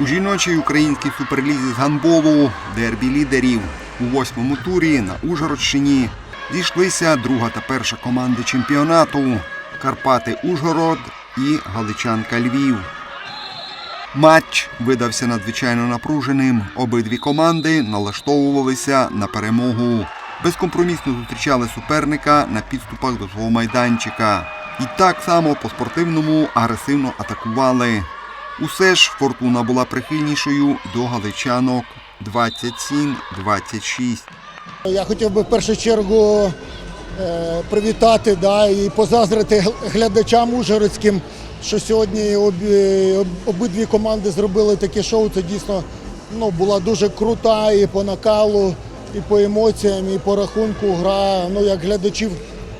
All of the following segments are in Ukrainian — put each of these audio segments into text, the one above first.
У жіночій українській суперлізі з гандболу дербі лідерів у восьмому турі на Ужгородщині зійшлися друга та перша команди чемпіонату Карпати Ужгород і Галичанка Львів. Матч видався надзвичайно напруженим. Обидві команди налаштовувалися на перемогу. Безкомпромісно зустрічали суперника на підступах до свого майданчика. І так само по-спортивному агресивно атакували. Усе ж фортуна була прихильнішою до галичанок 27-26. Я хотів би в першу чергу е, привітати да, і позаздрити глядачам ужгородським, що сьогодні обі, обидві команди зробили таке шоу. Це дійсно ну, була дуже крута і по накалу, і по емоціям, і по рахунку гра. Ну, як глядачів,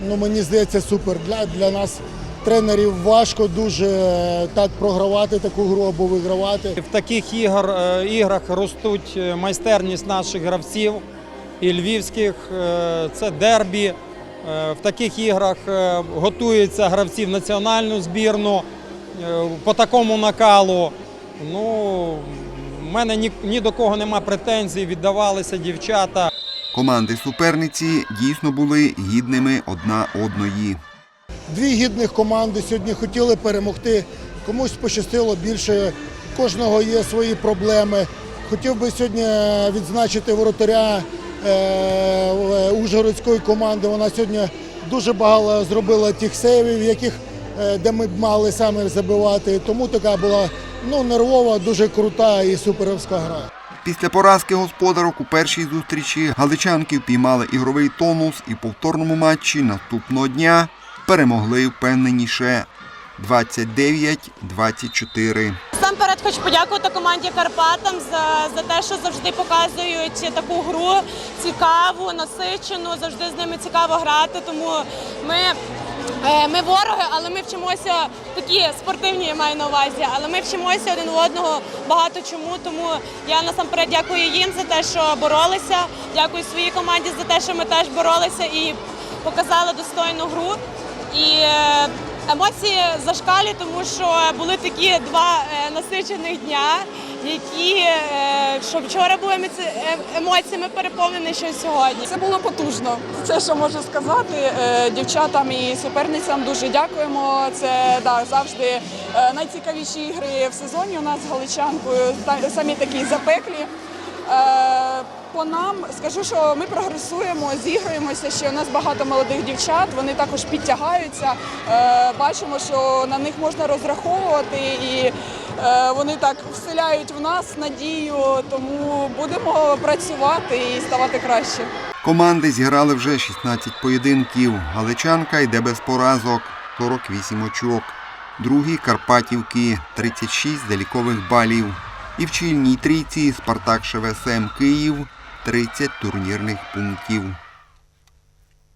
ну, мені здається, супер. Для, для нас, тренерів, важко дуже е, так програвати таку гру або вигравати. В таких ігор, е, іграх ростуть е, майстерність наших гравців і львівських. Це дербі. В таких іграх готуються гравці в національну збірну по такому накалу. Ну, в мене ні, ні до кого нема претензій, віддавалися дівчата. Команди суперниці дійсно були гідними одна одної. Дві гідних команди сьогодні хотіли перемогти. Комусь пощастило більше, кожного є свої проблеми. Хотів би сьогодні відзначити воротаря е, Ужгородської команди. Вона сьогодні дуже багато зробила тих сейвів, яких, е, де ми б мали саме забивати. Тому така була ну, нервова, дуже крута і суперовська гра. Після поразки господарок у першій зустрічі галичанки впіймали ігровий тонус і повторному матчі наступного дня перемогли впевненіше 29-24. Насамперед хочу подякувати команді Карпатам за, за те, що завжди показують таку гру цікаву, насичену, завжди з ними цікаво грати. Тому ми, е, ми вороги, але ми вчимося такі спортивні, я маю на увазі, але ми вчимося один у одного багато чому. Тому я насамперед дякую їм за те, що боролися. Дякую своїй команді за те, що ми теж боролися і показали достойну гру. І е, емоції зашкалі, тому що були такі два е, насичених дня, які е, що вчора були емоціями переповнені, що сьогодні. Це було потужно. Це що можу сказати. Дівчатам і суперницям дуже дякуємо. Це да, завжди найцікавіші ігри в сезоні. У нас з галичанкою самі такі запеклі. Е, По нам скажу, що ми прогресуємо, зіграємося. Ще у нас багато молодих дівчат. Вони також підтягаються. Е, Бачимо, що на них можна розраховувати, і е, вони так вселяють в нас надію. Тому будемо працювати і ставати краще. Команди зіграли вже 16 поєдинків. Галичанка йде без поразок 48 очок. Другі Карпатівки 36 залікових балів. І в чільній трійці Спартак ШВСМ Київ 30 турнірних пунктів.